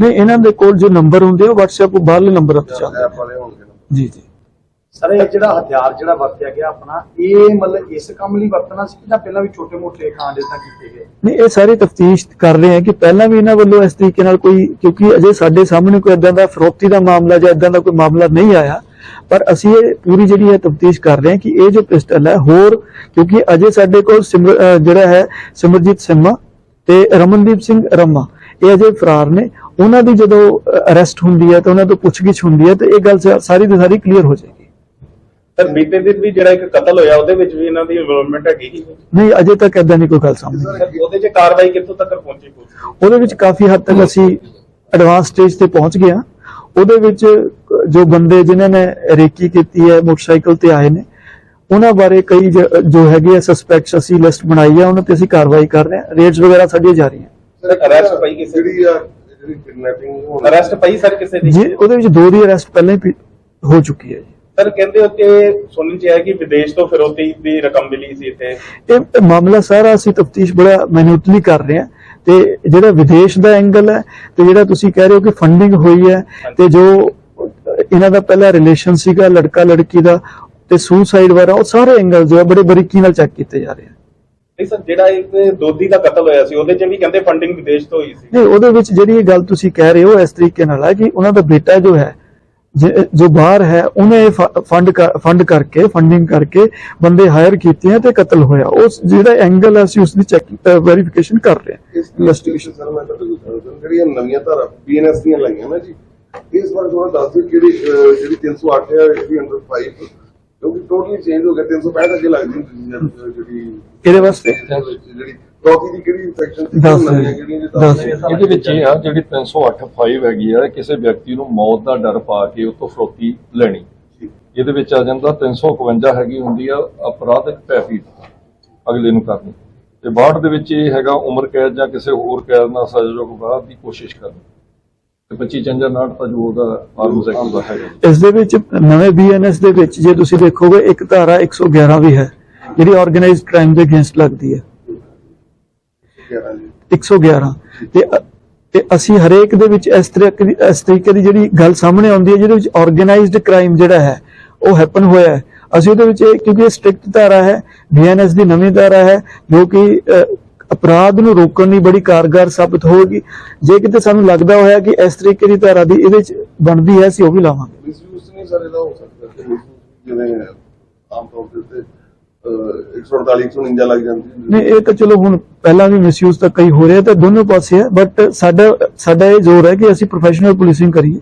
ਨਹੀਂ ਇਹਨਾਂ ਦੇ ਕੋਲ ਜੋ ਨੰਬਰ ਹੁੰਦੇ ਆ, WhatsApp ਉਹ ਬਾਹਰਲੇ ਨੰਬਰ ਉੱਤੇ ਚੱਲਦੇ ਨਾ। ਜੀ ਜੀ ਸਰ, ਇਹ ਜਿਹੜਾ ਹਥਿਆਰ ਜਿਹੜਾ ਵਰਤਿਆ ਗਿਆ ਆਪਣਾ, ਇਹ ਮਤਲਬ ਇਸ ਕੰਮ ਲਈ ਵਰਤਣਾ ਸੀ ਜਾਂ ਪਹਿਲਾਂ ਵੀ ਛੋਟੇ ਮੋਟੇ ਕਾਂਡ ਤਾਂ ਕੀਤੇ ਗਏ? ਨਹੀਂ, ਇਹ ਸਾਰੇ ਤਫਤੀਸ਼ ਕਰ ਰਹੇ ਆ ਕਿ ਪਹਿਲਾਂ ਵੀ ਇਹਨਾਂ ਵੱਲੋਂ ਇਸ ਤਰੀਕੇ ਨਾਲ ਕੋਈ, ਕਿਉਂਕਿ ਅਜੇ ਸਾਡੇ ਸਾਹਮਣੇ ਕੋਈ ਇਦਾਂ ਦਾ ਫਰੋਖਤੀ ਦਾ ਮਾਮਲਾ ਜਾਂ ਇਦਾਂ ਦਾ ਕੋਈ ਮਾਮਲਾ ਨਹੀਂ ਆਇਆ, ਪਰ ਅਸੀਂ ਇਹ ਪੂਰੀ ਜਿਹੜੀ ਹੈ ਤਫਤੀਸ਼ ਕਰ ਰਹੇ ਹਾਂ ਕਿ ਇਹ ਜੋ ਪਿਸਟਲ ਹੈ, ਹੋਰ, ਕਿਉਂਕਿ ਅਜੇ ਸਾਡੇ ਕੋਲ ਸਿਮਰ- ਜਿਹੜਾ ਹੈ ਸਿਮਰਜੀਤ ਸਿੰਮਾ ਤੇ ਰਮਨਦੀਪ ਸਿੰਘ ਰਮਾ, ਇਹ ਅਜੇ ਫਰਾਰ ਨੇ। ਉਹਨਾਂ ਦੀ ਜਦੋਂ ਅਰੈਸਟ ਹੁੰਦੀ ਹੈ ਤਾਂ ਉਹਨਾਂ ਤੋਂ ਪੁੱਛਗਿੱਛ ਹੁੰਦੀ ਹੈ ਤੇ ਇਹ ਗੱਲ ਸਾਰੀ ਦੀ ਸਾਰੀ ਕਲੀਅਰ ਹੋ ਜਾਏ ਸਰ ਬੀਤੇ ਦਿਨ ਵੀ ਜਿਹੜਾ ਇੱਕ ਕਤਲ ਹੋਇਆ ਉਹਦੇ ਵਿੱਚ ਵੀ ਇਹਨਾਂ ਦੀ ਇਨਵੋਲਵਮੈਂਟ ਹੈਗੀ ਸੀ ਨਹੀਂ ਅਜੇ ਤੱਕ ਇਦਾਂ ਨਹੀਂ ਕੋਈ ਗੱਲ ਸਾਹਮਣੇ ਆਈ। ਸਰ, ਉਹਦੇ 'ਚ ਕਾਰਵਾਈ ਕਿੱਥੋਂ ਤੱਕ ਪਹੁੰਚੀ ਪੁਲਿਸ ਉਹਦੇ ਵਿੱਚ ਕਾਫੀ ਹੱਦ ਤੱਕ ਅਸੀਂ ਐਡਵਾਂਸ ਸਟੇਜ ਤੇ ਪਹੁੰਚ ਗਏ ਹਾਂ। ਉਹਦੇ ਵਿੱਚ ਜੋ ਬੰਦੇ ਜਿਨ੍ਹਾਂ ਨੇ ਰੇਕੀ ਕੀਤੀ ਹੈ ਮੋਟਰਸਾਈਕਲ ਤੇ ਆਏ ਨੇ ਉਹਨਾਂ ਬਾਰੇ ਕਈ ਜ- ਜੋ ਹੈਗੇ ਆ ਸਸਪੈਕਟਸ ਅਸੀਂ ਲਿਸਟ ਬਣਾਈ ਹੈ ਉਹਨਾਂ ਤੇ ਅਸੀਂ ਕਾਰਵਾਈ ਕਰ ਰਹੇ ਹਾਂ। ਰੇਟਸ ਵਗੈਰਾ ਸਾਡੀਆਂ ਜਾਰੀ ਹੈ ਸਰ, arrest ਪਈ ਕਿਸੇ ਦੀ? ਜਿਹੜੀ ਆ ਜਿਹੜੀ ਕਿਡਨੈਪਿੰਗ ਅਰੈਸਟ ਪਈ ਸਰ ਕਿਸੇ ਦੀ? ਜੀ ਉਹਦੇ ਵਿੱਚ ਦੋ ਦੀ ਅਰੈਸਟ ਪਹਿਲਾਂ ਹੀ ਪੀ- ਹੋ ਚੁੱਕੀ ਹੈ ਜੀ। ਸਰ ਕਹਿੰਦੇ ਹੋ ਕਿ ਸੁਣਨ ਚ ਆਇਆ ਕਿ ਵਿਦੇਸ਼ ਤੋਂ ਫਿਰੌਤੀ ਦੀ ਰਕਮ ਮਿਲੀ ਸੀ ਇੱਥੇ। ਇਹ ਮਾਮਲਾ ਸਾਰਾ ਅਸੀਂ ਤਫਤੀਸ਼ ਬੜਾ ਮੈਨੂਟਲੀ ਕਰ ਰਹੇ ਹਾਂ ਤੇ ਜਿਹੜਾ ਵਿਦੇਸ਼ ਦਾ ਐਂਗਲ ਹੈ ਤੇ ਜਿਹੜਾ ਤੁਸੀਂ ਕਹਿ ਰਹੇ ਹੋ ਕਿ ਫੰਡਿੰਗ ਹੋਈ ਹੈ ਤੇ ਜੋ ਇਹਨਾਂ ਦਾ ਪਹਿਲਾ ਰਿਲੇਸ਼ਨ ਸੀਗਾ ਲੜਕਾ ਲੜਕੀ ਦਾ ਤੇ ਸੁਸਾਈਡ ਵਾਲਾ ਉਹ ਸਾਰੇ ਐਂਗਲ ਜੋ ਹੈ ਬੜੇ ਬਰੀਕੀ ਨਾਲ ਚੈੱਕ ਕੀਤੇ ਜਾ ਰਹੇ ਹਨ। ਨਹੀਂ ਸਰ ਜਿਹੜਾ ਇੱਕ ਦੋਦੀ ਦਾ ਕਤਲ ਹੋਇਆ ਸੀ ਉਹਦੇ 'ਚ ਵੀ ਕਹਿੰਦੇ ਫੰਡਿੰਗ ਵਿਦੇਸ਼ ਤੋਂ ਹੋਈ ਸੀ। ਨਹੀਂ ਉਹਦੇ ਵਿੱਚ ਜਿਹੜੀ ਇਹ ਗੱਲ ਤੁਸੀਂ ਕਹਿ ਰਹੇ ਹੋ ਇਸ ਤਰੀਕੇ ਨਾਲ ਹੈ ਕਿ ਉਹਨਾਂ ਦਾ ਬੇਟਾ ਜੋ ਹੈ ਜ- ਬਾਹਰ ਹੈ ਉਹਨੇ ਫੰਡ ਫੰਡ ਕਰਕੇ ਫੰਡਿੰਗ ਕਰਕੇ ਬੰਦੇ ਹਾਇਰ ਕੀਤੇ ਹੈ ਤੇ ਕਤਲ ਹੋਇਆ। ਉਸ ਜਿਹੜਾ ਐਂਗਲ ਹੈ ਅਸੀਂ ਉਸ ਦੀ ਚੈੱਕ ਵੈਰੀਫਿਕੇਸ਼ਨ ਕਰ ਰਹੇ ਹਾਂ। ਇਨਵੈਸਟੀਗੇਸ਼ਨ ਸਰ ਮੈਂ ਤਾਂ ਜਿਹੜੀਆਂ ਨਵੀਆਂ ਧਾਰਾ ਬੀਐਨਐਸ ਦੀਆਂ ਲਾਈਆਂ ਨਾ ਜੀ ਇਸ ਵਾਰ ਥੋੜਾ ਦੱਸ ਦਿਓ ਕਿਹੜੀ ਜਿਹੜੀ 308 ਹੈ ਜਿਹੜੀ ਅੰਡਰ 5 ਕਿਉਂਕਿ ਟੋਟਲੀ ਚੇਂਜ ਹੋ ਗਿਆ 365 ਅੱਗੇ ਲੱਗਦੀ ਜਿਹੜੀ ਇਹਦੇ ਵਾਸਤੇ? ਜਿਹੜੀ ਚੌਥੀ ਦੀ ਕਿਹੜੀ ਸੈਕਸ਼ਨ ਸੀ? ਦੱਸ ਨਵੀਆਂ ਕਿਹੜੀਆਂ ਜੀ ਦੱਸ ਇਹਦੇ ਵਿੱਚ ਇਹ ਆ ਜਿਹੜੀ 308 5 ਹੈਗੀ ਆ ਕਿਸੇ ਵਿਅਕਤੀ ਨੂੰ ਮੌਤ ਦਾ ਡਰ ਪਾ ਕੇ ਉਹ ਤੋਂ ਫਰੋਤੀ ਲੈਣੀ। ਇਹਦੇ ਵਿੱਚ ਆ ਜਾਂਦਾ 351 ਹੈਗੀ ਹੁੰਦੀ ਆ ਅਪਰਾਧਿਕ ਭੈਭੀਤ ਅਗਲੇ ਨੂੰ ਕਰਨੀ। ਤੇ 62 ਦੇ ਵਿੱਚ ਇਹ ਹੈਗਾ ਉਮਰ ਕੈਦ ਜਾਂ ਕਿਸੇ ਹੋਰ ਕੈਦ ਨਾਲ ਸਜ਼ਾਯੋਗ ਅਪਰਾਧ ਦੀ ਕੋਸ਼ਿਸ਼ ਕਰਨੀ। ਤੇ 25 ਚੰਜਾ ਨਾਟ ਤਾਂ ਜੋ ਉਹਦਾ ਆਰਮਸ ਐਕਟ ਦਾ ਹੈਗਾ। ਇਸ ਦੇ ਵਿੱਚ ਨਵੇਂ ਬੀਐਨਐਸ ਦੇ ਵਿੱਚ ਜੇ ਤੁਸੀਂ ਦੇਖੋਗੇ ਇੱਕ ਧਾਰਾ 111 ਵੀ ਹੈ ਜਿਹੜੀ ਆਰਗੇਨਾਈਜ਼ਡ ਕ੍ਰਾਈਮ ਦੇ ਅਗੇਂਸਟ ਲੱਗਦੀ ਹੈ। 111 ਤੇ ਅਸੀਂ ਹਰੇਕ ਦੇ ਵਿੱਚ ਇਸ ਤਰੀਕੇ ਦੀ ਇਸ ਤਰੀਕੇ ਦੀ ਜਿਹੜੀ ਗੱਲ ਸਾਹਮਣੇ ਆਉਂਦੀ ਹੈ ਜਿਹਦੇ ਵਿੱਚ ਆਰਗੇਨਾਈਜ਼ਡ ਕ੍ਰਾਈਮ ਜਿਹੜਾ ਹੈ ਉਹ ਹੈਪਨ ਹੋਇਆ ਹੈ। ਅਸੀਂ ਉਹਦੇ ਵਿੱਚ ਕਿਉਂਕਿ ਇਹ ਸਟ੍ਰਿਕਟ ਧਾਰਾ ਹੈ ਬੀਐਨਐਸ ਦੀ ਨਵੀਂ ਧਾਰਾ ਹੈ ਜੋ ਕਿ ਅਪਰਾਧ ਨੂੰ ਰੋਕਣ ਲਈ ਬੜੀ ਕਾਰਗਰ ਸਾਬਤ ਹੋਵੇਗੀ। ਜੇ ਕਿਤੇ ਸਾਨੂੰ ਲੱਗਦਾ ਹੋਇਆ ਕਿ ਇਸ ਤਰੀਕੇ ਦੀ ਧਾਰਾ ਦੀ ਇਹਦੇ ਵਿੱਚ ਬਣਦੀ ਹੈ ਅਸੀਂ ਉਹ ਵੀ ਲਾਵਾਂਗੇ। ਮਿਸਯੂਜ਼ ਨਹੀਂ ਸਰ ਇਹਦਾ ਹੋ ਸਕਦਾ। ਜਿਵੇਂ ਆਮ ਤੌਰ ਤੇ 148 149 ਲੱਗ ਜਾਂਦੀ ਨਹੀਂ, ਇਹ ਤਾਂ ਚਲੋ ਹੁਣ ਪਹਿਲਾਂ ਵੀ ਮਿਸਯੂਜ਼ ਤਾਂ ਕਈ ਹੋ ਰਿਹਾ ਤਾਂ ਦੋਨੋਂ ਪਾਸੇ ਹੈ ਬਟ ਸਾਡਾ ਸਾਡਾ ਇਹ ਜ਼ੋਰ ਹੈ ਕਿ ਅਸੀਂ ਪ੍ਰੋਫੈਸ਼ਨਲ ਪੁਲਿਸਿੰਗ ਕਰੀਏ।